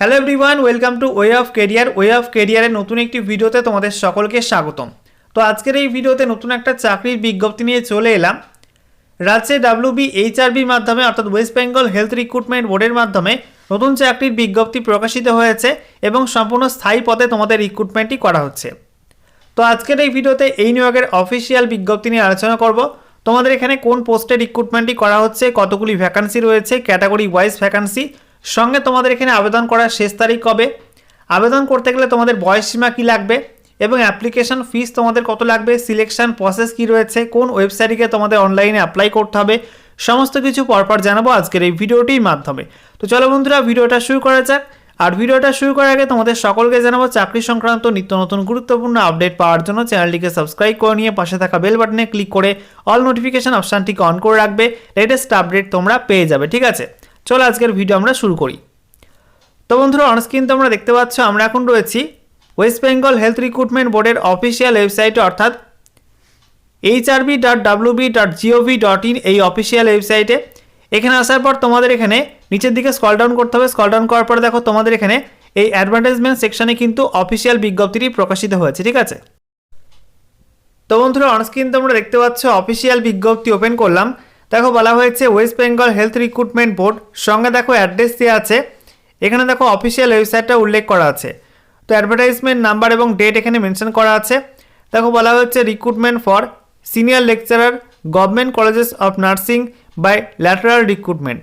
Hello everyone welcome to way of career way of কেরিয়ারের নতুন একটি ভিডিওতে তোমাদের সকলকে স্বাগতম। তো আজকের এই ভিডিওতে নতুন একটা চাকরির বিজ্ঞপ্তি নিয়ে চলে এলাম। রাজ্যে ডাব্লিউবি এইচআরবির মাধ্যমে, অর্থাৎ ওয়েস্ট বেঙ্গল হেলথ রিক্রুটমেন্ট বোর্ডের মাধ্যমে নতুন চাকরির বিজ্ঞপ্তি প্রকাশিত হয়েছে এবং সম্পূর্ণ স্থায়ী পদে তোমাদের রিক্রুটমেন্টই করা হচ্ছে। তো আজকের এই ভিডিওতে এই নিয়োগের অফিসিয়াল বিজ্ঞপ্তি নিয়ে আলোচনা করব। তোমাদের এখানে কোন পোস্টে রিক্রুটমেন্টটি করা হচ্ছে, কতগুলি ভ্যাকান্সি রয়েছে ক্যাটাগরি ওয়াইজ ভ্যাকান্সি সঙ্গে তোমাদের এখানে আবেদন করার শেষ তারিখ কবে? আবেদন করতে গেলে তোমাদের বয়সসীমা কী লাগবে? এবং অ্যাপ্লিকেশন ফিস তোমাদের কত লাগবে? সিলেকশন প্রসেস কী রয়েছে? কোন ওয়েবসাইটে তোমাদের অনলাইনে অ্যাপ্লাই করতে হবে? সমস্ত কিছু পরপর জানাব আজকের এই ভিডিওটির মাধ্যমে। তো চলো বন্ধুরা, ভিডিওটা শুরু করা যাক। আর ভিডিওটা শুরু করার আগে তোমাদের সকলকে জানাব, চাকরি সংক্রান্ত নিত্য নতুন গুরুত্বপূর্ণ আপডেট পাওয়ার জন্য চ্যানেলটিকে সাবস্ক্রাইব করে নিয়ে পাশে থাকা বেল বাটনে ক্লিক করে অল নোটিফিকেশান অপশানটিকে অন করে রাখবে। লেটেস্ট আপডেট তোমরা পেয়ে যাবে, ঠিক আছে? চলো আজকের ভিডিও আমরা শুরু করি। তো বন্ধুরা অনস্ক্রিন তোমরা দেখতে পাচ্ছ, আমরা এখন রয়েছি ওয়েস্ট বেঙ্গল হেলথ রিক্রুটমেন্ট বোর্ডের অফিসিয়াল ওয়েবসাইটে অর্থাৎ HRB dot WB dot GOV dot in এই অফিসিয়াল ওয়েবসাইটে এখানে আসার পর তোমাদের এখানে নিচের দিকে স্কল ডাউন করতে হবে। স্কল ডাউন করার পর দেখো, তোমাদের এখানে এই অ্যাডভার্টাইজমেন্ট সেকশানে কিন্তু অফিসিয়াল বিজ্ঞপ্তিটি প্রকাশিত হয়েছে, ঠিক আছে? তো বন্ধুরা অনস্ক্রিন তোমরা দেখতে পাচ্ছ অফিসিয়াল বিজ্ঞপ্তি ওপেন করলাম। দেখো বলা হয়েছে West Bengal health recruitment board সঙ্গে দেখো অ্যাড্রেস দেওয়া আছে। এখানে দেখো অফিসিয়াল ওয়েবসাইটটা উল্লেখ করা আছে। তো অ্যাডভার্টাইজমেন্ট নাম্বার এবং ডেট এখানে মেনশন করা আছে। দেখো বলা হচ্ছে recruitment for senior lecturer government colleges of nursing by lateral recruitment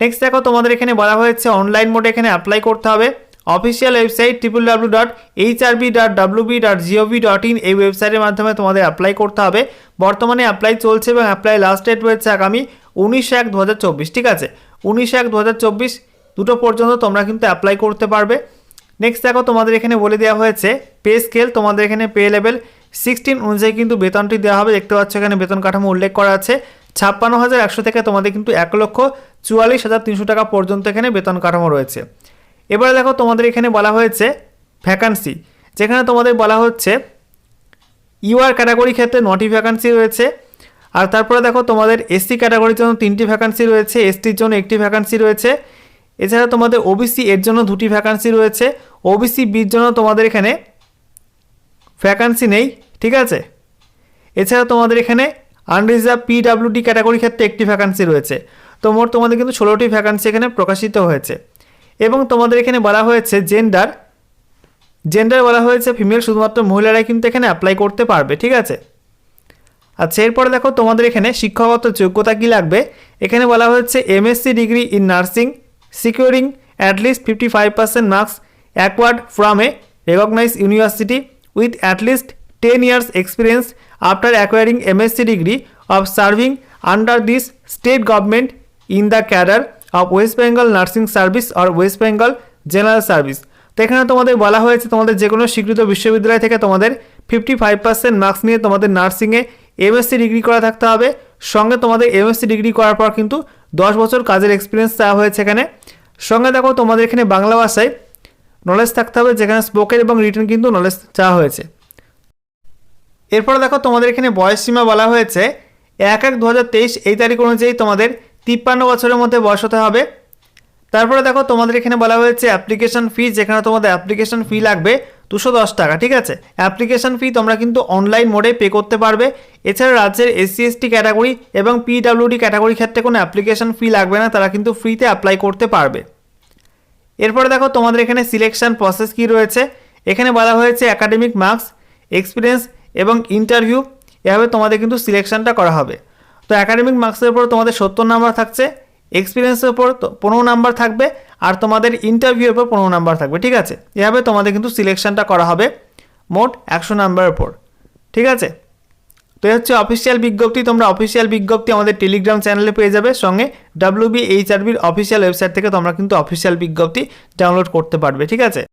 next দেখো তোমাদের এখানে বলা হয়েছে অনলাইন মোডে এখানে অ্যাপ্লাই করতে হবে। Official website triple W dot HRB dot WB dot GOV dot in এই ওয়েবসাইটের মাধ্যমে তোমাদের অ্যাপ্লাই করতে হবে। বর্তমানে অ্যাপ্লাই চলছে এবং অ্যাপ্লাই লাস্ট ডেট রয়েছে আগামী উনিশ এক দু হাজার চব্বিশ, ঠিক আছে? উনিশ এক দু হাজার চব্বিশ দুটো পর্যন্ত তোমরা কিন্তু অ্যাপ্লাই করতে পারবে। নেক্সট দেখো, তোমাদের এখানে বলে দেওয়া হয়েছে পে স্কেল তোমাদের এখানে পে লেভেল সিক্সটিন অনুযায়ী কিন্তু বেতনটি দেওয়া হবে। দেখতে পাচ্ছ এখানে বেতন কাঠামো উল্লেখ করা আছে। ছাপ্পান্ন হাজার একশো থেকে তোমাদের কিন্তু এক লক্ষ চুয়াল্লিশ হাজার তিনশো টাকা পর্যন্ত এখানে বেতন কাঠামো রয়েছে। এবারে দেখো তোমাদের এখানে বলা হয়েছে ভ্যাকান্সি যেখানে তোমাদের বলা হচ্ছে ইউআর ক্যাটাগরি ক্ষেত্রে নটি ভ্যাকান্সি রয়েছে, আর তারপরে দেখো তোমাদের এসসি ক্যাটাগরির জন্য তিনটি ভ্যাকান্সি রয়েছে এসটির জন্য একটি ভ্যাকান্সি রয়েছে, এছাড়া তোমাদের ওবিসি এর জন্য দুটি ভ্যাকান্সি রয়েছে ওবিসি বির জন্য তোমাদের এখানে ভ্যাকান্সি নেই, ঠিক আছে? এছাড়া তোমাদের এখানে আনরিজার্ভ পিডাব্লিউডি ক্যাটাগরি ক্ষেত্রে একটি ভ্যাকান্সি রয়েছে, তো মোট তোমাদের কিন্তু ষোলোটি ভ্যাকান্সি এখানে প্রকাশিত হয়েছে। এবং তোমাদের এখানে বলা হয়েছে জেন্ডার জেন্ডার বলা হয়েছে ফিমেল শুধুমাত্র মহিলারাই কিন্তু এখানে অ্যাপ্লাই করতে পারবে, ঠিক আছে? আচ্ছা এরপরে দেখো তোমাদের এখানে শিক্ষাগত যোগ্যতা কী লাগবে? এখানে বলা হয়েছে MSc degree in nursing securing at least fifty five percent marks acquired from a recognise university with at least ten years experience after acquiring MSc degree of serving under this state government in the cadre of West Bengal nursing service or West Bengal general service তো এখানে তোমাদের বলা হয়েছে, তোমাদের যে কোনো স্বীকৃত বিশ্ববিদ্যালয় থেকে তোমাদের ফিফটি ফাইভ পার্সেন্ট মার্কস নিয়ে তোমাদের নার্সিংয়ে এমএসসি ডিগ্রি করা থাকতে হবে। সঙ্গে তোমাদের এমএসসি ডিগ্রি করার পর কিন্তু দশ বছর কাজের এক্সপিরিয়েন্স চাওয়া হয়েছে এখানে। সঙ্গে দেখো তোমাদের এখানে বাংলা ভাষায় নলেজ থাকতে হবে, যেখানে স্পোকেন এবং রিটার্ন কিন্তু নলেজ চাওয়া হয়েছে। এরপরে দেখো তোমাদের এখানে বয়স সীমা বলা হয়েছে, এক এক দু এই তারিখ অনুযায়ী তোমাদের তিপ্পান্ন বছরের মধ্যে বয়স হতে হবে। তারপরে দেখো, তোমাদের এখানে বলা হয়েছে অ্যাপ্লিকেশন ফি যেখানে তোমাদের অ্যাপ্লিকেশন ফি লাগবে দুশো দশ টাকা, ঠিক আছে? অ্যাপ্লিকেশন ফি তোমরা কিন্তু অনলাইন মোডে পে করতে পারবে। এছাড়া রাজ্যের এসসি এসটি ক্যাটাগরি এবং পিডাব্লিউডি ক্যাটাগরি ক্ষেত্রে কোনো অ্যাপ্লিকেশন ফি লাগবে না, তারা কিন্তু ফ্রিতে অ্যাপ্লাই করতে পারবে। এরপরে দেখো, তোমাদের এখানে সিলেকশন প্রসেস কী রয়েছে? এখানে বলা হয়েছে একাডেমিক মার্কস এক্সপিরিয়েন্স এবং ইন্টারভিউ এভাবে তোমাদের কিন্তু সিলেকশনটা করা হবে। তো একাডেমিক মার্কসের উপর তোমাদের সত্তর নাম্বার থাকছে এক্সপিরিয়েন্সের উপর পনেরো নাম্বার থাকবে, আর তোমাদের ইন্টারভিউর উপর পনেরো নাম্বার থাকবে, ঠিক আছে? এভাবে তোমাদের কিন্তু সিলেকশনটা করা হবে মোট একশো নাম্বারের উপর, ঠিক আছে? তো এই হচ্ছে অফিসিয়াল বিজ্ঞপ্তি, তোমরা অফিসিয়াল বিজ্ঞপ্তি আমাদের টেলিগ্রাম চ্যানেলে পেয়ে যাবে, সঙ্গে ডাব্লিউবি এইচআরবির অফিসিয়াল ওয়েবসাইট থেকে তোমরা কিন্তু অফিসিয়াল বিজ্ঞপ্তি ডাউনলোড করতে পারবে, ঠিক আছে?